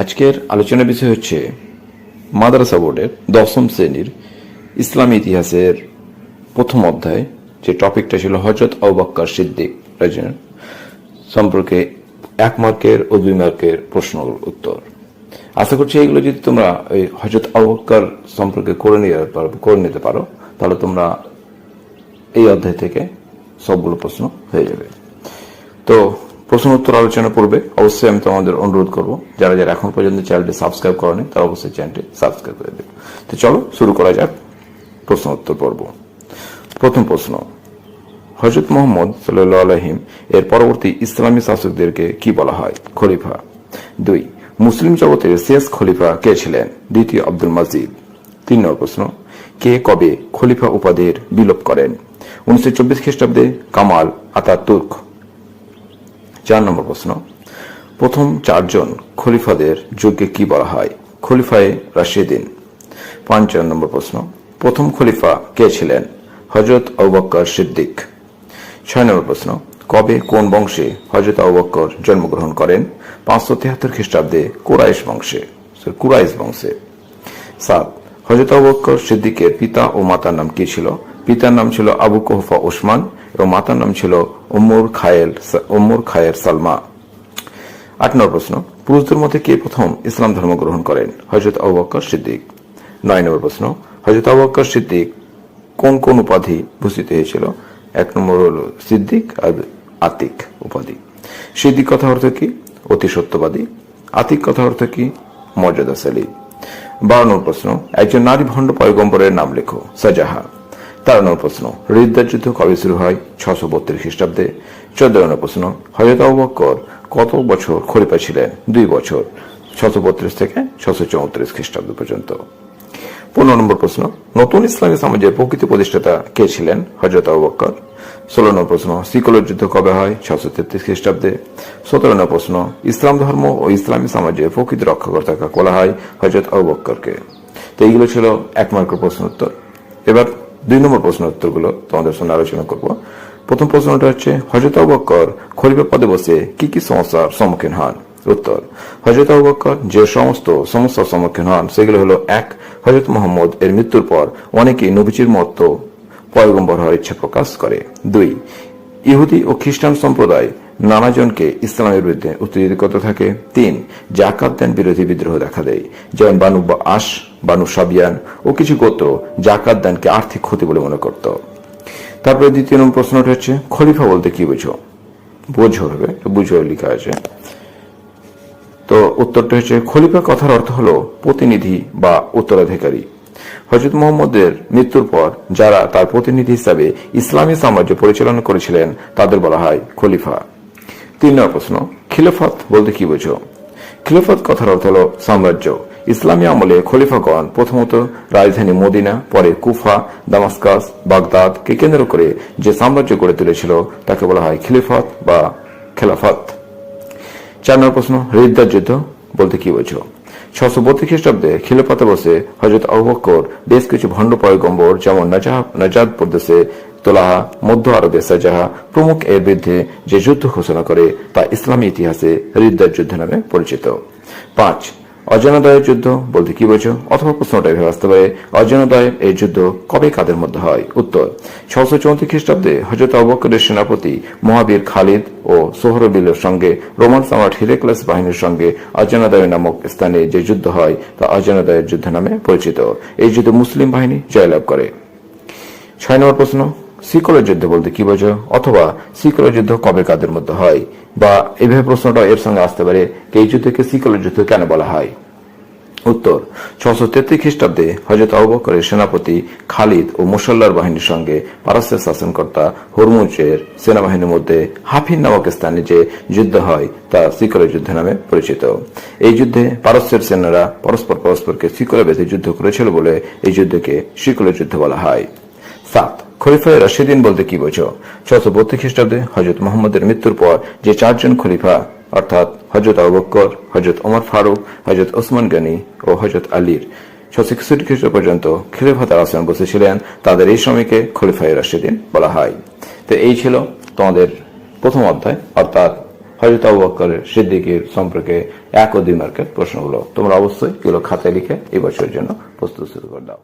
আজকের আলোচনার বিষয় হচ্ছে মাদ্রাসা বোর্ডের দশম শ্রেণির ইসলামী ইতিহাসের প্রথম অধ্যায় যে টপিকটা ছিল হজরত আবাক্কার সিদ্দিক রাজন সম্পর্কে এক মার্কের ও দুই মার্কের প্রশ্ন উত্তর। আশা করছি এগুলো যদি তোমরা এই হজরত আবাক্কার সম্পর্কে করে নিতে পারো, করে নিতে পারো, তাহলে তোমরা এই অধ্যায় থেকে সবগুলো প্রশ্ন হয়ে যাবে। তো প্রশ্ন উত্তর আলোচনা করবে অবশ্যই আমি তোমাদের অনুরোধ করব, যারা যারা এখন পর্যন্ত চ্যানেলটি সাবস্ক্রাইব করেনি, তারা অবশ্যই চ্যানেলটি সাবস্ক্রাইব করে দেবে তো চলো, শুরু করা যাক প্রশ্ন উত্তর পর্ব। প্রথম প্রশ্ন হজরত মোহাম্মদ সাল্লাহ আলহিম এর পরবর্তী ইসলামী শাসকদেরকে কি বলা হয়? খলিফা। দুই, মুসলিম জগতের শেষ খলিফা কে ছিলেন? দ্বিতীয়, আব্দুল মাজিদ। তিন নম্বর প্রশ্ন, কে কবে খলিফা উপাধির বিলোপ করেন? উনিশশো চব্বিশ খ্রিস্টাব্দে কামাল আতাতুর্ক। চার নম্বর প্রশ্ন। প্রথম চারজন খলিফাদের যজ্ঞে কি বলা হয়? খলিফায়ে রাশিদিন পাঁচ নম্বর প্রশ্ন। প্রথম খলিফা কে ছিলেন? হজরত আবক্কর সিদ্দিক। ছয় নম্বর প্রশ্ন। কবে কোন বংশে হজরত আবক্কর জন্মগ্রহণ করেন? পাঁচশো তেহাত্তর খ্রিস্টাব্দে কুরাইশ বংশে। কুরাইশ বংশে। সাত হজরত আবক্কর সিদ্দিকের পিতা ও মাতার নাম কি ছিল? পিতার নাম ছিল আবু কোহফা ওসমান। এবং মাতার নাম ছিল উম্মুর খায়েল উম্মুর খায়ের সালমা। আট নম্বর প্রশ্ন, পুরুষদের মধ্যে কে প্রথম ইসলাম ধর্ম গ্রহণ করেন? হজরত আবক্কর সিদ্দিক। নয় নম্বর প্রশ্ন হজরত আবক্কর সিদ্দিক কোন কোন উপাধি ভূষিত হয়েছিল? এক নম্বর হল সিদ্দিক আর আতিক উপাধি। সিদ্দিক কথা অর্থ কি? অতি সত্যবাদী। আতিক কথা অর্থ কি? মর্যাদাশালী। বারো নম্বর প্রশ্ন, একজন নারী ভণ্ড পয়গম্বরের নাম লেখো, সাজাহা। তেরো নম্বর প্রশ্ন রিদ্দার যুদ্ধ কবে শুরু হয়? ছশো বত্রিশ খ্রিস্টাব্দে। চোদ্দ নম্বর প্রশ্ন হজরত আবক্কর কত বছর খলিফা ছিলেন? দুই বছর ছশো বত্রিশ থেকে ছশো চৌত্রিশ খ্রিস্টাব্দ পর্যন্ত। পনেরো নম্বর প্রশ্ন, নতুন ইসলামী সমাজের প্রকৃতি প্রতিষ্ঠাতা কে ছিলেন? হজরত আবক্কর ষোলো নম্বর প্রশ্ন, সিকলের যুদ্ধ কবে হয়? ছশো তেত্রিশ খ্রিস্টাব্দে। সতেরো নম্বর প্রশ্ন, ইসলাম ধর্ম ও ইসলামী সমাজের প্রকৃতি রক্ষাকর্তা বলা হয় হজরত আবক্করকে তো এইগুলো ছিল এক মার্কের প্রশ্ন উত্তর। এবার দুই নম্বর প্রশ্ন উত্তরগুলো তোমাদের সঙ্গে আলোচনা করব। প্রথম প্রশ্নটা হচ্ছে হজরত আবক্কর খলিফা পদে বসে কি কি সমস্যার সম্মুখীন হন? উত্তর হজরত আবক্কর যে সমস্ত সমস্যার সম্মুখীন হন, সেগুলো হলো এক হজরত মোহাম্মদ এর মৃত্যুর পর অনেকেই নবীজির মতো পয়গম্বর হওয়ার ইচ্ছা প্রকাশ করে। দুই, ইহুদি ও খ্রিস্টান সম্প্রদায় নানাজনকে ইসলামের বিরুদ্ধে উত্তেজিত করতে থাকে। তিন, জাকাত দেন বিরোধী বিদ্রোহ দেখা দেয়। যেমন বানু বা আশ বানু সাবিয়ান ও কিছু গোত্র জাকাত দানকে আর্থিক ক্ষতি বলে মনে করত। তারপরে দ্বিতীয় নম্বর প্রশ্নটা হচ্ছে খলিফা বলতে কি বুঝো? বোঝো হবে বুঝো লেখা আছে। তো উত্তরটা হচ্ছে, খলিফা কথার অর্থ হলো প্রতিনিধি বা উত্তরাধিকারী। হজরত মোহাম্মদের মৃত্যুর পর যারা তার প্রতিনিধি হিসাবে ইসলামী সাম্রাজ্য পরিচালনা করেছিলেন, তাদের বলা হয় খলিফা। তিন নম্বর প্রশ্ন, খিলাফত বলতে কি বোঝো? খিলাফত কথার অর্থ হল সাম্রাজ্য। ইসলামী আমলে খলিফাগণ প্রথমত রাজধানী মদিনা, পরে কুফা, দামাস্কাস, বাগদাদ কে কেন্দ্র করে যে সাম্রাজ্য গড়ে তুলেছিল, তাকে বলা হয় খিলিফত বা খেলাফত। চার নম্বর প্রশ্ন রিদ্দার যুদ্ধ বলতে কি বোঝো? ছশো বত্রিশ খ্রিস্টাব্দে খিলাফতে বসে হজরত আবুবকর বেশ কিছু ভণ্ড পয়গম্বর, যেমন নাজাদ প্রদেশে তোলাহা, মধ্য আরবে সাজাহা, প্রমুখ এর বিরুদ্ধে যে যুদ্ধ ঘোষণা করে, তা ইসলামী ইতিহাসে রিদ্দার যুদ্ধ নামে পরিচিত। পাঁচ অজানাদয়ের যুদ্ধ বলতে কি বোঝো? অথবা প্রশ্নটা এভাবে আসতে পারে, অজানাদয়ের এই যুদ্ধ কবে কাদের মধ্যে হয়? উত্তর ছশো চৌত্রিশ খ্রিস্টাব্দে হজরত অবকরের সেনাপতি মহাবীর খালিদ ও সোহরবিলের সঙ্গে রোমান সম্রাট হিরেক্লাস বাহিনীর সঙ্গে অজানাদয় নামক স্থানে যে যুদ্ধ হয়, তা অজানাদয়ের যুদ্ধ নামে পরিচিত। এই যুদ্ধে মুসলিম বাহিনী জয়লাভ করে। ছয় নম্বর প্রশ্ন সিকলের যুদ্ধ বলতে কি বোঝো? অথবা সিকলের যুদ্ধ কবে কাদের মধ্যে হয়? বা এভাবে প্রশ্নটা এর সঙ্গে আসতে পারে, এই যুদ্ধকে সিকলের যুদ্ধ কেন বলা হয়? উত্তর ছশো তেত্রিশ খ্রিস্টাব্দে হজরত আবকরের সেনাপতি খালিদ ও মুসল্লার বাহিনীর সঙ্গে পারস্যের শাসনকর্তা হরমুজের সেনাবাহিনীর মধ্যে হাফিন নামক স্থানে যে যুদ্ধ হয় তা সিকলের যুদ্ধ নামে পরিচিত। এই যুদ্ধে পারস্যের সেনারা পরস্পর পরস্পরকে শিকলে বেঁধে যুদ্ধ করেছিল বলে এই যুদ্ধকে শিকলের যুদ্ধ বলা হয়। সাত, খলিফায় রাশিদিন বলতে কি বোঝো? ছশো বত্রিশ খ্রিস্টাব্দে হজরত মোহাম্মদের মৃত্যুর পর যে চারজন খলিফা অর্থাৎ হজরত আবক্কর হজরত ওমর ফারুক হজরত ওসমান গনি ও হজরত আলীর। ছশো একষট্টি খ্রিস্ট পর্যন্ত খিলাফাতার আসনে বসেছিলেন তাদের এই সময়কে খলিফায় রাশিদিন বলা হয়। তো এই ছিল তোমাদের প্রথম অধ্যায়। অর্থাৎ হজরত আবু সিদ্দিকের সম্পর্কে এক ও দুই মার্কের প্রশ্নগুলো। তোমরা অবশ্যই এগুলো খাতায় লিখে এই বছরের জন্য প্রস্তুত শুরু করে দাও।